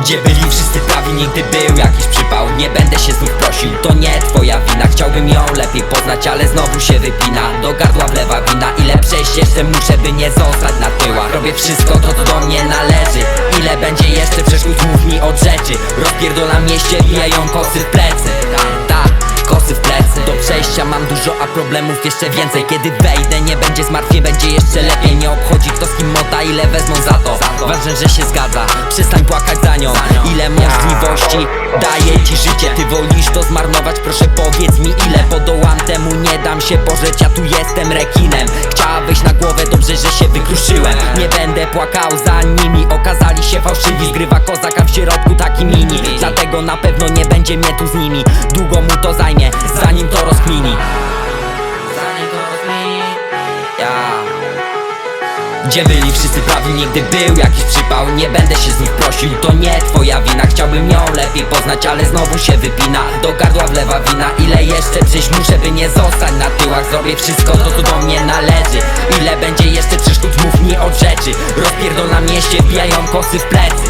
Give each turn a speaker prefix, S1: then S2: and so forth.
S1: Gdzie byli wszyscy prawi, nigdy był jakiś przypał. Nie będę się znów prosił, to nie twoja wina. Chciałbym ją lepiej poznać, ale znowu się wypina. Do gardła wlewa wina, ile przejść jeszcze muszę, by nie zostać na tyłach Robię wszystko to, co do mnie należy. Ile będzie jeszcze przeszkód, mów mi od rzeczy. Rozpierdolam mieście, bijają kosy w plecy. Tak, kosy w plecy. Do przejścia mam dużo, a problemów jeszcze więcej. Kiedy wejdę, nie będzie zmartwień, będzie jeszcze lepiej. Nie obchodzi ile wezmą za to? Ważne, że się zgadza, przestań płakać za nią. Ile możliwości daje ci życie? Ty wolisz to zmarnować, proszę powiedz mi ile? Podołam temu, nie dam się porzeć, ja tu jestem rekinem. Chciałabyś na głowę, dobrze, że się wykruszyłem. Nie będę płakał za nimi, okazali się fałszywi. Zgrywa kozaka w środku taki mini. Dlatego na pewno nie będzie mnie tu z nimi. Długo mu to zajmie, gdzie byli wszyscy prawi, nigdy był jakiś przypał. Nie będę się z nich prosił, to nie twoja wina. Chciałbym ją lepiej poznać, ale znowu się wypina. Do gardła wlewa wina, ile jeszcze przyjść muszę By nie zostać na tyłach, zrobię wszystko co do mnie należy. Ile będzie jeszcze przeszkód, mów mi od rzeczy. Rozpierdol na mieście, wbijają kosy w plecy